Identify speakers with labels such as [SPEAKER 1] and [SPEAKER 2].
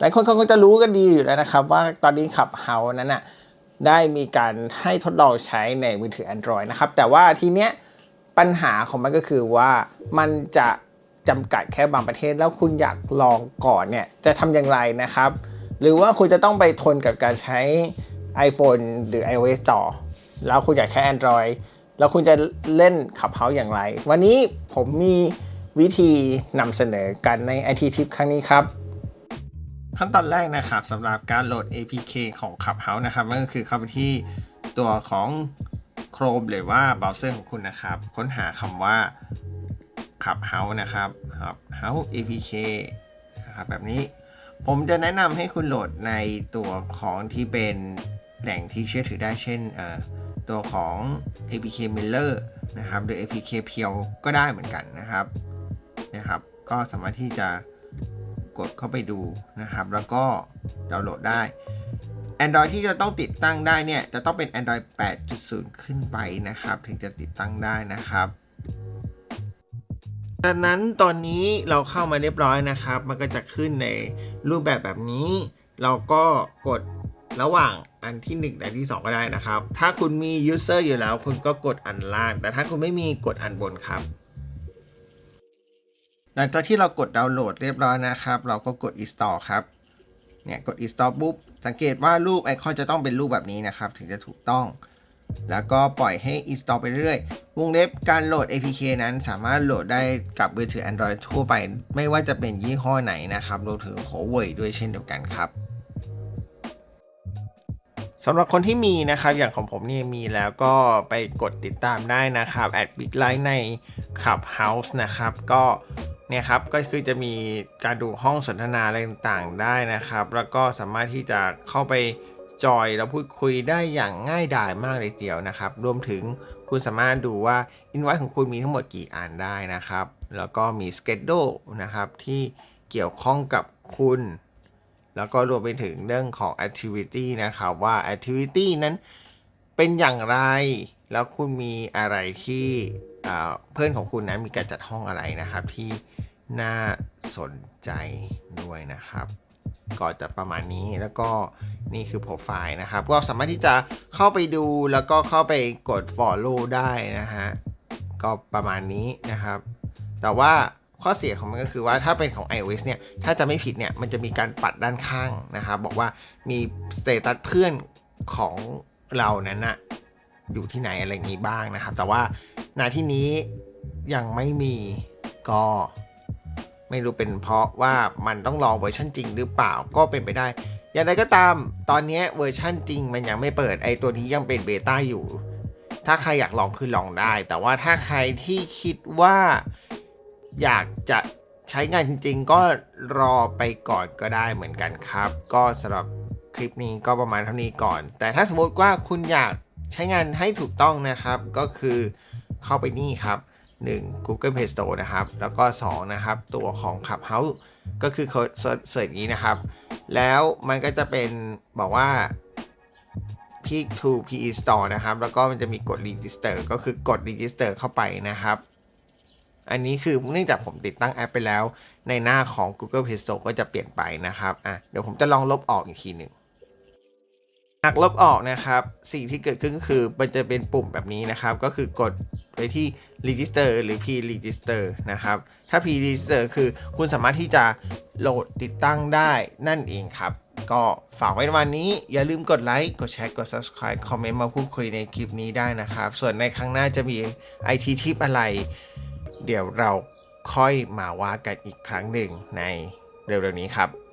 [SPEAKER 1] หลายคนเขาก็จะรู้กันดีอยู่แล้วนะครับ ว่าตอนนี้ขับเฮานั้นน่ะได้มีการให้ทดลองใช้ในมือถือ Android นะครับ แต่ว่าทีเนี้ยปัญหาของมันก็คือว่ามันจะจำกัดแค่บางประเทศแล้วคุณอยากลองก่อนเนี่ยจะทำอย่างไรนะครับ หรือว่าคุณจะต้องไปทนกับการใช้ iPhone หรือ iOS ต่อ แล้วคุณอยากใช้ Android แล้วคุณจะเล่นขับเฮาอย่างไร วันนี้ผมมีวิธีนำเสนอกันใน IT Tip ครั้งนี้ครับ ขั้นตอนแรกนะครับสำหรับการโหลด APK ของ Clubhouse นะครับก็คือเข้าไปที่ตัวของ Chrome หรือว่าเบราว์เซอร์ของคุณนะครับ ค้นหาคำว่า Clubhouse นะครับ Clubhouse APK นะครับแบบนี้ผมจะแนะนำให้คุณโหลดในตัวของที่เป็นแหล่งที่เชื่อถือได้เช่นตัวของ APK Mailer นะครับหรือ APK เพียวก็ได้เหมือนกันนะครับนะครับ ก็สามารถที่จะ กดเข้าไปดูนะครับ แล้วก็ดาวน์โหลดได้ Android ที่จะต้องติดตั้งได้เนี่ย จะต้องเป็น Android 8.0 ขึ้นไปนะครับ ถึงจะติดตั้งได้นะครับจากนั้นตอนนี้เราเข้ามาเรียบร้อยนะครับ มันก็จะขึ้นในรูปแบบแบบนี้ เราก็กดระหว่างอันที่1และที่ 2 ก็ได้นะครับ ถ้าคุณมี user อยู่แล้ว คุณก็กดอันล่าง แต่ถ้าคุณไม่มีกดอันบนครับ หลังจากที่เรากดดาวน์โหลดเรียบร้อยนะครับ เราก็กด install ครับ เนี่ยกด install ปุ๊บ สังเกตว่ารูปไอคอนจะต้องเป็นรูปแบบนี้นะครับ ถึงจะถูกต้อง แล้วก็ปล่อยให้ install ไปเรื่อยวงเล็บการโหลด APK นั้นสามารถโหลดได้กับมือถือ Android ทั่วไป ไม่ว่าจะเป็นยี่ห้อไหนนะครับรวมถึง Huawei ด้วยเช่นเดียวกันครับสำหรับคนที่มีนะครับอย่างของผมนี่มีแล้วก็ไปกดติดตามได้นะครับแอดบิ๊กไลน์ใน Clubhouse นะครับ ก็ เนี่ยครับก็คือจะมีการดูห้องสนทนาอะไรต่างๆได้นะครับ แล้วก็สามารถที่จะเข้าไปจอยแล้วพูดคุยได้อย่างง่ายดายมากเลยเดียวนะครับ รวมถึงคุณสามารถดูว่าอินไว้ของคุณมีทั้งหมดกี่อันได้นะครับ แล้วก็มีสเกจโดนะครับที่เกี่ยวข้องกับคุณ แล้วก็รวมไปถึงเรื่องของ activity นะครับว่า activity นั้น เป็นอย่างไร แล้วคุณมีอะไรที่เพื่อนของคุณนั้นมีการจัดห้องอะไรนะครับ ที่น่าสนใจด้วยนะครับก็จะประมาณนี้แล้วก็นี่คือโปรไฟล์นะครับ ก็สามารถที่จะเข้าไปดูแล้วก็เข้าไปกด follow ได้นะฮะก็ประมาณนี้นะครับ แต่ว่าข้อเสียของมันก็คือว่าถ้าเป็นของ iOS เนี่ย ถ้าจะไม่ผิดเนี่ย มันจะมีการปัดด้านข้างนะครับ บอกว่ามีสเตตัสเพื่อนของ เรานั้นนะอยู่ที่ไหนอะไรอย่างนี้บ้างนะครับ แต่ว่าณที่นี้ยังไม่มีก็ไม่รู้เป็นเพราะว่ามันต้องรอเวอร์ชันจริงหรือเปล่าก็เป็นไปได้ อย่างไรก็ตามตอนนี้เวอร์ชันจริงมันยังไม่เปิดไอตัวนี้ยังเป็นเบต้าอยู่ ถ้าใครอยากลองคือลองได้ แต่ว่าถ้าใครที่คิดว่าอยากจะใช้งานจริง ๆ ก็รอไปก่อนก็ได้เหมือนกันครับ ก็สำหรับ คลิปนี้ก็ประมาณเท่านี้ก่อน แต่ถ้าสมมติว่าคุณอยากใช้งานให้ถูกต้องนะครับ ก็คือเข้าไปนี่ครับ 1 Google Play Store นะครับ แล้วก็ 2 นะครับ ตัวของ Clubhouse ก็คือเขาเสิร์ชนี้นะครับ แล้วมันก็จะเป็นบอกว่า Peak to PE Store นะครับ แล้วก็มันจะมีกด Register ก็คือกด Register เข้าไปนะครับ อันนี้คือเนื่องจากผมติดตั้งแอปไปแล้ว ในหน้าของ Google Play Store ก็จะเปลี่ยนไปนะครับ อะ เดี๋ยวผมจะลองลบออกอีกทีหนึ่ง หากลบออกนะครับ สิ่งที่เกิดขึ้นก็คือมันจะเป็นปุ่มแบบนี้นะครับ ก็คือกดไปที่ register หรือ p register นะครับ ถ้า p register คือคุณสามารถที่จะโหลดติดตั้งได้นั่นเองครับ ก็ฝากไว้วันนี้ อย่าลืมกดไลค์ กดแชร์ กด subscribe คอมเมนต์มาพูดคุยในคลิปนี้ได้นะครับ ส่วนในครั้งหน้าจะมี IT ทิปอะไร เดี๋ยวเราค่อยมาว่ากันอีกครั้งหนึ่งในเร็วๆนี้ครับ